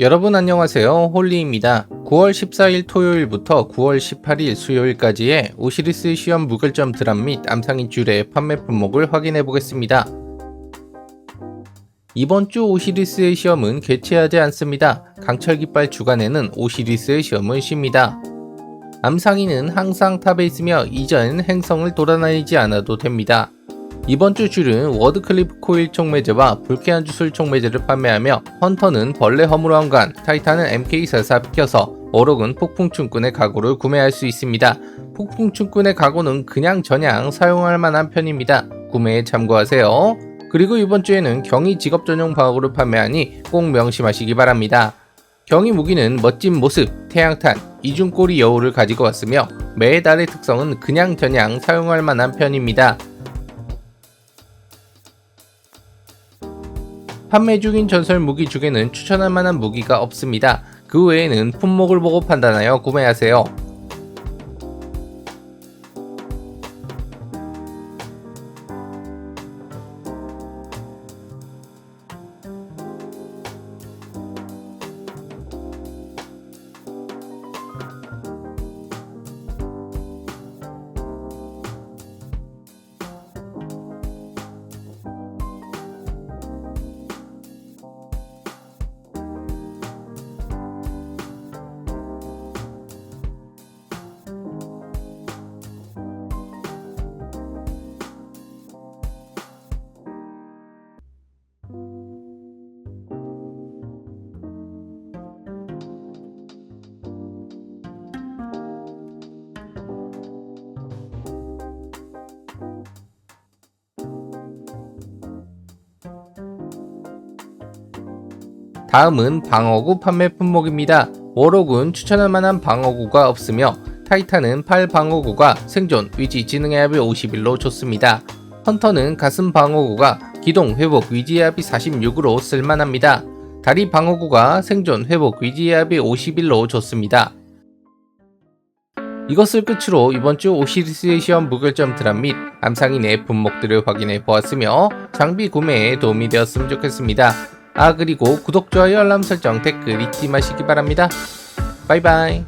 여러분 안녕하세요. 홀리입니다. 9월 14일 토요일부터 9월 18일 수요일까지의 오시리스 시험 무결점 드랍 및 암상인 줄의 판매 품목을 확인해 보겠습니다. 이번 주 오시리스의 시험은 개최하지 않습니다. 강철 깃발 주간에는 오시리스의 시험은 쉽니다. 암상인은 항상 탑에 있으며 이전 행성을 돌아다니지 않아도 됩니다. 이번 주 줄은 워드클리프 코일 촉매제와 불쾌한 주술 촉매제를 판매하며 헌터는 벌레 허물왕 관, 타이탄은 MK44 껴서 어록은 폭풍충꾼의 가구를 구매할 수 있습니다. 폭풍충꾼의 가구는 그냥 저냥 사용할 만한 편입니다. 구매에 참고하세요. 그리고 이번 주에는 경이 직업 전용 방어구를 판매하니 꼭 명심하시기 바랍니다. 경이 무기는 멋진 모습, 태양탄, 이중꼬리 여우를 가지고 왔으며 매 달의 특성은 그냥 저냥 사용할 만한 편입니다. 판매 중인 전설 무기 중에는 추천할 만한 무기가 없습니다. 그 외에는 품목을 보고 판단하여 구매하세요. 다음은 방어구 판매 품목입니다. 워록은 추천할 만한 방어구가 없으며 타이탄은 팔 방어구가 생존, 위지, 지능의 합이 51로 좋습니다. 헌터는 가슴 방어구가 기동, 회복, 위지의 합이 46으로 쓸만합니다. 다리 방어구가 생존, 회복, 위지의 합이 51로 좋습니다. 이것을 끝으로 이번 주 오시리스의 시험 무결점 드랍 및 암상인의 품목들을 확인해 보았으며 장비 구매에 도움이 되었으면 좋겠습니다. 아 그리고 구독, 좋아요, 알람 설정, 댓글 잊지 마시기 바랍니다. 바이바이